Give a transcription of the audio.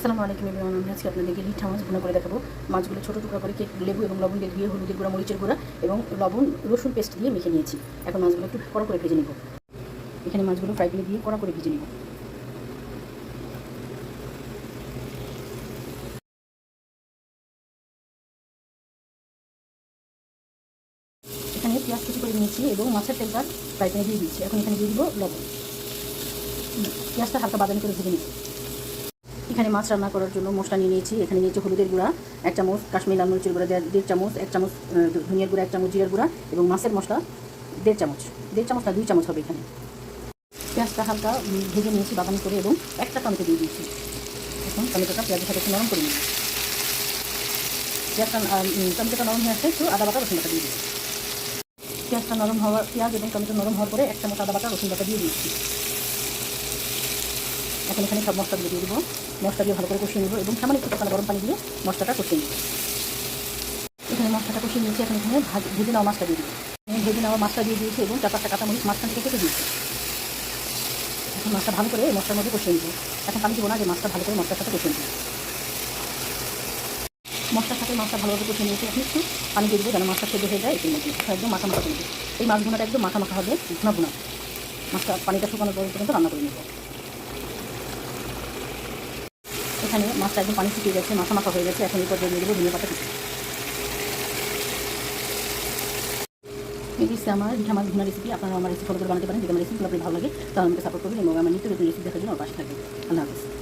আসসালামু আলাইকুম এভরিওয়ান আমি আজকে আপনাদেরকে লিঠা মাছ ভুনা করে দেখাবো। মাছগুলো ছোটো টুকরা করে কেটে লেবু এবং লবণ দিয়ে ধুয়ে হলুদের গুঁড়া, মরিচের গুঁড়া এবং লবণ, রসুন পেস্ট দিয়ে মেখে নিয়েছি। এখন মাছগুলো একটু কড়া করে ভেজে নেব। এখানে মাছগুলো ফ্রাই প্যানে দিয়ে কড়া করে ভেজে নেব। এখানে পেঁয়াজ কুচি করে নিয়েছি এবং মাছের তেলটা ফ্রাই প্যানে দিয়ে দিয়েছি এখন এখানে দিয়ে দিব লবণ। পেঁয়াজটা হালকা বাদামি করে ভেজে নিচ্ছি এখানে মাছ রান্না করার জন্য মশলা নিয়ে নিয়েছি। এখানে নিয়েছি হলুদের গুঁড়া এক চামচ কাশ্মীর লাল মরিচের গুঁড়া, দেড় চামচ, এক চামচ ধনিয়ার গুঁড়া, এক চামচ জিরার গুঁড়া এবং মাছের মশলা দেড় চামচ। দেড় চামচ না, দুই চামচ হবে এখানে। পেঁয়াজটা হালকা ভেজে নিয়েছি বাদামি করে এবং একটা টমেটো দিয়ে দিয়েছি। এখন টমেটোটা পেঁয়াজের সাথে একটু নরম করে নিয়েছি পেঁয়াজটা টমেটোটা নরম হয়ে আসলে একটু আদা বাটা, রসুন বাটা দিয়ে দিয়েছি পেঁয়াজটা নরম হওয়ার পেঁয়াজ এবং টমেটো নরম হওয়ার পরে এক চামচ আদা বাটা, রসুন বাটা দিয়ে দিয়েছি। এখন এখানে সব মশলাগুলো দিয়ে দেবো। মশলা দিয়ে ভালো করে কষিয়ে নেব এবং সামান্য একটু টাকা গরম পানি দিয়ে মশলাটা কষিয়ে নেব। এখানে মশলাটা কষিয়ে নিয়েছি, এখন এখানে ভাজ- নেওয়া মাছটা দিয়ে আমি ভেজে নেওয়া মাছটা দিয়ে দিয়েছি এবং চার পাঁচটা কাঁচা মরিচ মাছখান থেকে কেটে দিয়েছি। এখন মাছটা ভালো করে মশলার মধ্যে কষিয়ে নেব। এখন পানি দেবো না, যে মাছটা ভালো করে মশলার সাথে কষিয়ে নেব। মশলার সাথে মাছটা ভালোভাবে কষিয়ে নিয়েছি, এখন একটু পানি দিয়ে দেবো যেন মাছটা সেদ্ধ হয়ে যায় এটির মধ্যে একদম মাখা মাখা করে নেব এই মাছ ভুনাটা একদম মাখা মাখা হবে ভুনা ভুনা মাছটা পানিটা শুকানোর পর্যন্ত রান্না করে নেব। এখানে মাছটা একদম পানি শুকিয়ে গেছে, মাথা মাথা হয়ে গেছে, এখন এই পর্যায়ে দিয়ে দেবো ধনে পাতা এই আমার রিঠা মাছ ভুনা রেসিপি আপনারা আমার রেসিপি ফলো করে বানাতে পারেন, যদি আমার রেসিপি আপনি ভালো লাগে, তাহলে আমাকে সাপোর্ট করবেন এবং আমার নিত্য নতুন রেসিপি দেখার জন্য আমার পাশে থাকবেন। আল্লাহ হাফিজ।